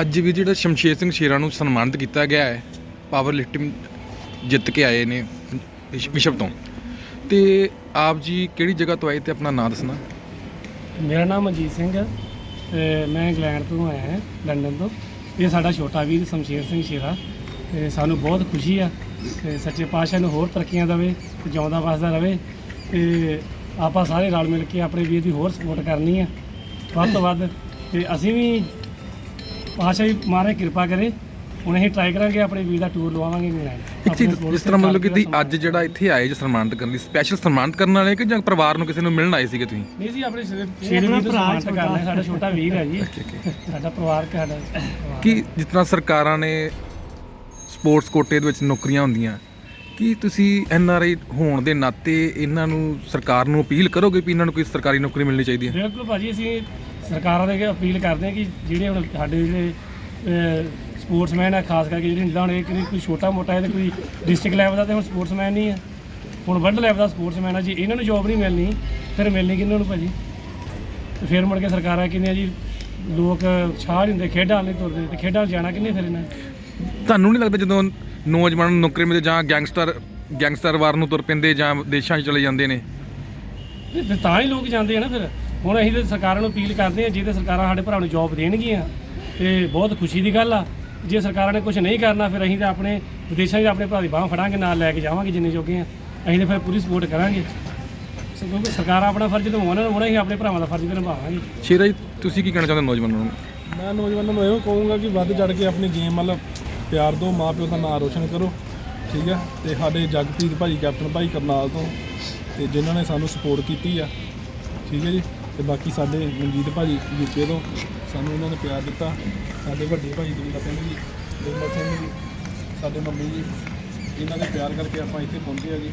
ਅੱਜ ਵੀ ਜਿਹੜਾ ਸ਼ਮਸ਼ੇਰ ਸਿੰਘ ਸ਼ੇਰਾ ਨੂੰ ਸਨਮਾਨਿਤ ਕੀਤਾ ਗਿਆ ਹੈ ਪਾਵਰ ਲਿਫਟਿੰਗ ਜਿੱਤ ਕੇ ਆਏ ਨੇ ਵਿਸ਼ਵ ਤੋਂ। ਤੇ ਆਪ ਜੀ ਕਿਹੜੀ ਜਗ੍ਹਾ ਤੋਂ ਆਏ ਤੇ ਆਪਣਾ ਨਾਮ ਦੱਸਣਾ? ਮੇਰਾ ਨਾਮ ਅਜੀਤ ਸਿੰਘ ਹੈ ਤੇ ਮੈਂ ਇੰਗਲੈਂਡ ਤੋਂ ਆਇਆ ਹਾਂ, ਲੰਡਨ ਤੋਂ। ਇਹ ਸਾਡਾ ਛੋਟਾ ਵੀਰ ਸ਼ਮਸ਼ੇਰ ਸਿੰਘ ਸ਼ੇਰਾ। ਤੇ ਸਾਨੂੰ ਬਹੁਤ ਖੁਸ਼ੀ ਆ ਤੇ ਸੱਚੇ ਪਾਤਸ਼ਾਹ ਨੂੰ ਹੋਰ ਤਰੱਕੀਆਂ ਦੇਵੇ ਤੇ ਜਿਉਂਦਾ ਵਸਦਾ ਰਵੇ। ਤੇ ਆਪਾਂ ਸਾਰੇ ਰਲ ਮਿਲ ਕੇ ਆਪਣੇ ਵੀਰ ਦੀ ਹੋਰ ਸਪੋਰਟ ਕਰਨੀ ਆ। ਵੱਧ ਤੋਂ ਵੱਧ ਤੇ ਅਸੀਂ ਵੀ ਪਾਤਸ਼ਾਹ ਵੀ ਮਹਾਰਾਜ ਕਿਰਪਾ ਕਰੇ। ਹੁਣ ਅਸੀਂ ਟਰਾਈ ਕਰਾਂਗੇ ਆਪਣੇ ਵੀਰ ਦਾ ਟੂਰ ਲਵਾਵਾਂਗੇ ਇੰਗਲੈਂਡ ਜਿਸ ਤਰ੍ਹਾਂ ਮਤਲਬ ਕਿ ਤੁਸੀਂ ਅੱਜ ਜਿਹੜਾ ਇੱਥੇ ਆਏ ਜੋ ਸਨਮਾਨਿਤ ਕਰਨ ਲਈ ਸਪੈਸ਼ਲ ਸਨਮਾਨਿਤ ਕਰਨ ਵਾਲੇ ਕਿ ਜਾਂ ਪਰਿਵਾਰ ਨੂੰ ਕਿਸੇ ਨੂੰ ਮਿਲਣ ਆਏ ਸੀਗੇ ਤੁਸੀਂ? ਨਹੀਂ ਜੀ ਆਪਣੇ ਸ਼ੇਰ ਨੂੰ ਸਨਮਾਨਿਤ ਕਰਨਾ ਸਾਡਾ ਛੋਟਾ ਵੀਰ ਹੈ ਜੀ। ਸਾਡਾ ਪਰਿਵਾਰ ਸਾਡਾ। ਕਿ ਤਰ੍ਹਾਂ ਸਰਕਾਰਾਂ ਨੇ ਸਪੋਰਟਸ ਕੋਟੇ ਦੇ ਵਿੱਚ ਨੌਕਰੀਆਂ ਹੁੰਦੀਆਂ ਕੀ ਤੁਸੀਂ ਐਨ ਆਰ ਆਈ ਹੋਣ ਦੇ ਨਾਤੇ ਇਹਨਾਂ ਨੂੰ ਸਰਕਾਰ ਨੂੰ ਅਪੀਲ ਕਰੋਗੇ ਵੀ ਇਹਨਾਂ ਨੂੰ ਕੋਈ ਸਰਕਾਰੀ ਨੌਕਰੀ ਮਿਲਣੀ ਚਾਹੀਦੀ ਹੈ? ਬਿਲਕੁਲ ਭਾਜੀ ਅਸੀਂ ਸਰਕਾਰਾਂ ਦੇ ਅੱਗੇ ਅਪੀਲ ਕਰਦੇ ਹਾਂ ਕਿ ਜਿਹੜੇ ਹੁਣ ਸਾਡੇ ਜਿਹੜੇ ਸਪੋਰਟਸਮੈਨ ਆ ਖਾਸ ਕਰਕੇ ਜਿਹੜੇ ਜਿੱਦਾਂ ਹੁਣ ਇਹ ਕੋਈ- ਕੋਈ ਛੋਟਾ ਮੋਟਾ ਹੈ ਤੇ ਕੋਈ ਡਿਸਟ੍ਰਿਕਟ ਲੈਵਲ ਦਾ ਤੇ ਹੁਣ ਸਪੋਰਟਸਮੈਨ ਨਹੀਂ ਹੈ ਹੁਣ ਵਰਲਡ ਲੈਵਲ ਦਾ ਸਪੋਰਟਸਮੈਨ ਆ ਜੀ ਇਹਨਾਂ ਨੂੰ ਜੋਬ ਨਹੀਂ ਮਿਲਣੀ ਫਿਰ ਮਿਲਣੀ ਕਿਹਨਾਂ ਨੂੰ ਭਾਜੀ? ਤੇ ਫਿਰ ਮੁੜ ਕੇ ਸਰਕਾਰਾਂ ਕਹਿੰਦੀਆਂ ਜੀ ਲੋਕ ਛਾਹ ਹੁੰਦੇ ਖੇਡਾਂ ਨਹੀਂ ਤੁਰਦੇ ਤੇ ਖੇਡਾਂ ਜਾਣਾ ਕਿੰਨੇ ਫਿਰ ਇਹਨਾਂ? ਤੁਹਾਨੂੰ ਨਹੀਂ ਲੱਗਦਾ ਜਦੋਂ ਨੌਜਵਾਨਾਂ ਨੌਕਰੀ ਮਿਲਦੇ ਜਾਂ ਗੈਂਗਸਟਰ ਗੈਂਗਸਟਰ ਵਾਰ ਨੂੰ ਤੁਰ ਪੈਂਦੇ ਜਾਂ ਦੇਸ਼ਾਂ 'ਚ ਚਲੇ ਜਾਂਦੇ ਨੇ? ਤੇ ਤਾਂ ਹੀ ਲੋਕ ਜਾਂਦੇ ਆ ਨਾ ਫਿਰ। ਹੁਣ ਅਸੀਂ ਤੇ ਸਰਕਾਰਾਂ ਨੂੰ ਅਪੀਲ ਕਰਦੇ ਆ ਜੇ ਤੇ ਸਰਕਾਰਾਂ ਸਾਡੇ ਭਰਾ ਨੂੰ ਜੌਬ ਦੇਣਗੀਆਂ ਤੇ ਬਹੁਤ ਖੁਸ਼ੀ ਦੀ ਗੱਲ ਆ। ਜੇ ਸਰਕਾਰਾਂ ਨੇ ਕੁਝ ਨਹੀਂ ਕਰਨਾ ਫਿਰ ਅਸੀਂ ਤਾਂ ਆਪਣੇ ਵਿਦੇਸ਼ਾਂ 'ਚ ਆਪਣੇ ਭਰਾ ਦੀ ਬਾਹ ਫੜਾਂਗੇ ਨਾਲ ਲੈ ਕੇ ਜਾਵਾਂਗੇ ਜਿੰਨੇ ਜੋਗੇ ਆ। ਅਸੀਂ ਤਾਂ ਫਿਰ ਪੂਰੀ ਸਪੋਰਟ ਕਰਾਂਗੇ। ਸੋ ਕਿਉਂਕਿ ਸਰਕਾਰਾਂ ਆਪਣਾ ਫਰਜ਼ ਨਿਭਾਉਣ ਹੁਣ ਅਸੀਂ ਆਪਣੇ ਭਰਾਵਾਂ ਦਾ ਫਰਜ਼ ਵੀ ਨਿਭਾਵਾਂਗੇ। ਸ਼ੇਰਾ ਜੀ ਤੁਸੀਂ ਕੀ ਕਹਿਣਾ ਚਾਹੁੰਦੇ ਨੌਜਵਾਨਾਂ ਨੂੰ? ਮੈਂ ਨੌਜਵਾਨਾਂ ਨੂੰ ਇਹੋ ਕਹੂੰਗਾ ਕਿ ਵੱਧ ਚੜ ਕੇ ਆਪਣੀ ਗੇਮ ਵੱਲ ਪਿਆਰ ਦਿਓ ਮਾਂ ਪਿਓ ਦਾ ਨਾਮ ਰੋਸ਼ਨ ਕਰੋ। ਠੀਕ ਆ? ਤੇ ਸਾਡੇ ਜਗਪ੍ਰੀਤ ਭਾਈ ਕੈਪਟਨ ਭਾਈ ਕਰਨਾਲ ਤੋਂ ਤੇ ਜਿਨ੍ਹਾਂ ਨੇ ਸਾਨੂੰ ਸਪੋਰਟ ਕੀਤੀ ਆ। ਠੀਕ ਹੈ ਜੀ? ਤੇ ਬਾਕੀ ਸਾਡੇ ਮਨਜੀਤ ਭਾਜੀ ਯੂਕੇ ਤੋਂ ਸਾਨੂੰ ਇਹਨਾਂ ਨੇ ਪਿਆਰ ਦਿੱਤਾ। ਸਾਡੇ ਵੱਡੇ ਭਾਈ ਦਵਿੰਦਰ ਸਿੰਘ ਜੀ ਨਿਰਮਲ ਸਿੰਘ ਜੀ, ਸਾਡੇ ਮੰਮੀ ਜੀ, ਇਹਨਾਂ ਦੇ ਪਿਆਰ ਕਰਕੇ ਆਪਾਂ ਇੱਥੇ ਪਹੁੰਚੇ ਆ ਜੀ।